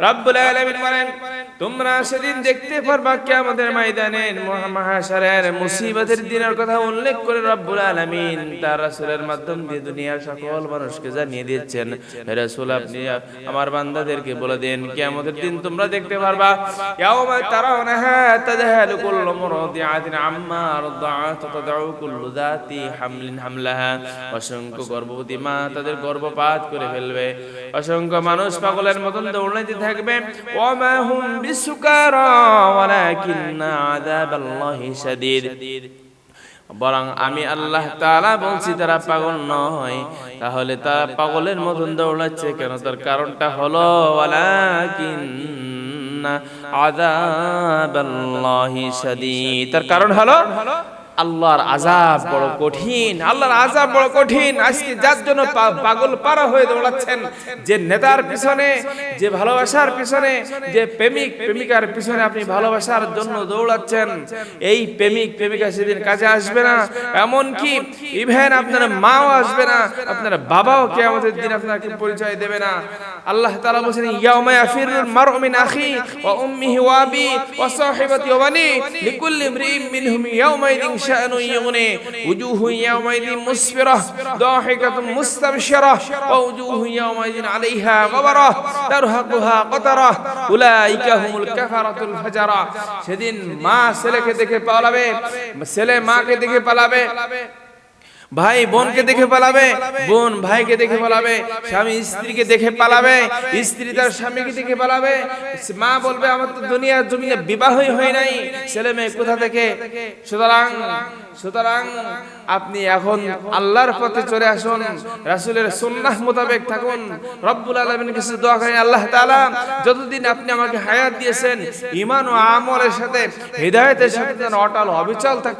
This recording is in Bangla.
রব্বুল আলামিন বলেন তোমরা সেদিন দেখতে পারবা কিয়ামতের ময়দানে মহাশারের মুসিবতের দিনের কথা উল্লেখ করে রব্বুল আলামিন তার রাসূলের মাধ্যম দিয়ে দুনিয়ার সকল মানুষকে জানিয়ে দিচ্ছেন রাসূল, আপনি আমার বান্দাদেরকে বলে দেন, কিয়ামতের দিন তোমরা দেখতে পারবা ইয়াওমা তারাউনাহা কুল্লু আম্মা রদাআত তাদউ কুল্লু হামলিন হামলাহা অসংখ্য গর্ভবতী মা তাদের গর্ভপাত করে ফেলবে, অসংখ্য মানুষ পাগলের মতন দৌড়াইতে থাকবে ওমা হুম বরং আমি আল্লাহ তারা বলছি তারা পাগল নয়, তাহলে তারা পাগলের মতন দৌড়াচ্ছে কেন? তার কারণটা হলো আযাবাল্লাহি শাদীদ। তার কারণ হলো আল্লাহর আজাব বড় কঠিন, আল্লাহর আজাব বড় কঠিন। আজকে যার জন্য পাগল পারা হয়ে দৌড়াচ্ছেন, যে নেতার পিছনে, যে ভালোবাসার পিছনে, যে প্রেমিক, প্রেমিকার পিছনে আপনি ভালোবাসার জন্য দৌড়াচ্ছেন, এই প্রেমিক, প্রেমিকা সেদিন কাজে আসবে না। এমন কি ইভেন আপনার মাও আসবে না, আপনার বাবাও কে আমাদের দিন আপনাকে পরিচয় দেবে না। আল্লাহ তাআলা বলেন ইয়াউমা ইয়াফিরুল মারউ আখি ওয়া উম্মিহি ওয়া আবি ওয়া সাহিবাতি ওয়া বানি লিকুল্লি ইমরিইন মিনহুম শাআনু ইউগনি يغني وجوه يومئذ مسفرة ضاحكة مستبشرة ووجوه يومئذ عليها غبرة ترهقها قطرة أولئك هم الكفرة الفجرة সেদিন মা ছেলেকে দেখে পালাবে ছেলে মাকে দেখে পালাবে ভাই বোনকে দেখে পালাবে। বোন ভাইকে দেখে পালাবে। স্বামী স্ত্রীকে দেখে পালাবে। স্ত্রী তার স্বামীকে দেখে পালাবে। মা বলবে আমার তো দুনিয়ার জমিনে বিবাহই হয় নাই। ছেলে মেয়ে কোথা থেকে? সুতরাং সুতরাং আপনি এখন আল্লাহর পথে চলে আসুন। রাসূলের সুন্নাহ মোতাবেক থাকুন। রব্বুল আলামিনের কাছে দোয়া করেন আল্লাহ তাআলা যতদিন আপনি আমাকে হায়াত দিয়েছেন ঈমান ও আমলের সাথে হৃদায়তের সাথে যেন অটল অবিচল থাকতে